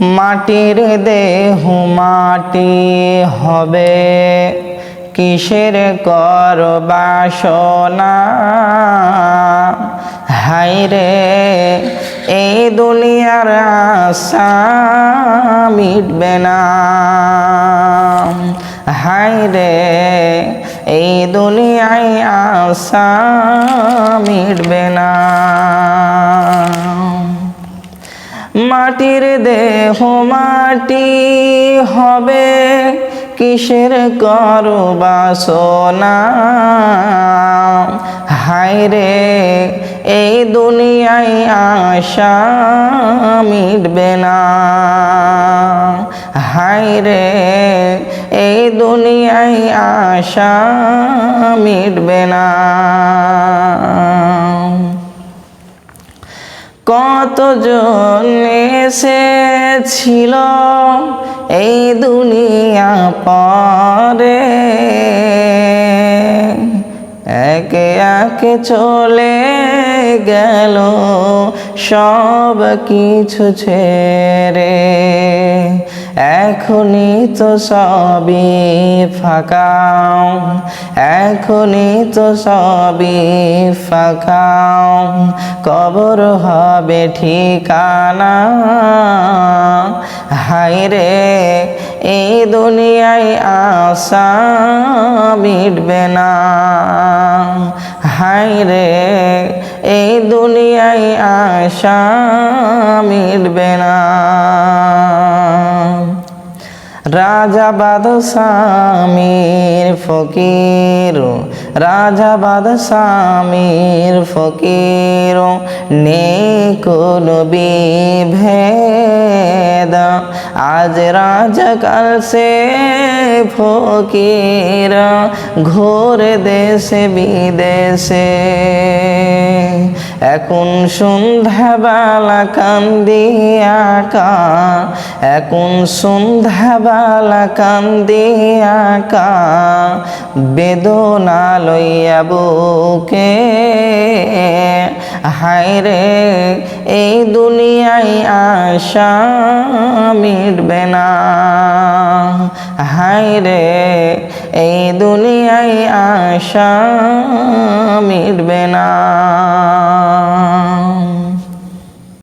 মাটির দেহ মাটি হবে। কিসের কর বাসনা? হাইরে এই দুনিয়ার আশা মিটবে না। হাইরে এই দুনিয়ায় আশা মিটবে না। মাটির দেহ মাটি হবে। কিসের করু বাসনা হায়রে, এই দুনিয়ায় আশা মিটবে না। হায়রে, এই দুনিয়ায় আশা মিটবে না। কতজন এসেছিল এই দুনিয়া পরে? একে একে চলে গেল সব কিছু ছেড়ে। এখনই তো সবই ফাঁকা। এখনই তো সবই ফাঁকা। কবর হবে ঠিকানা। হাইরে এই দুনিয়ায় আশা মিটবে না। হাইরে এই দুনিয়ায় আশা মিটবে না। রাজা বাদশামীর ফকির, রাজা বাদশামীর ফকির নেই কোনো বিভেদ আজ রাজা কাল সে ফকির, ঘোর দেশে বিদেশে। এখন সন্ধ্যাবেলা কান্দিয়া কা, এখন সন্ধ্যাবেলা কান্দিয়া কা বেদনা লইয়া বুকে। হায়রে এই দুনিয়ায় আশা মিটবে না। হায়রে এই দুনিয়ায় আশা মিটবে না।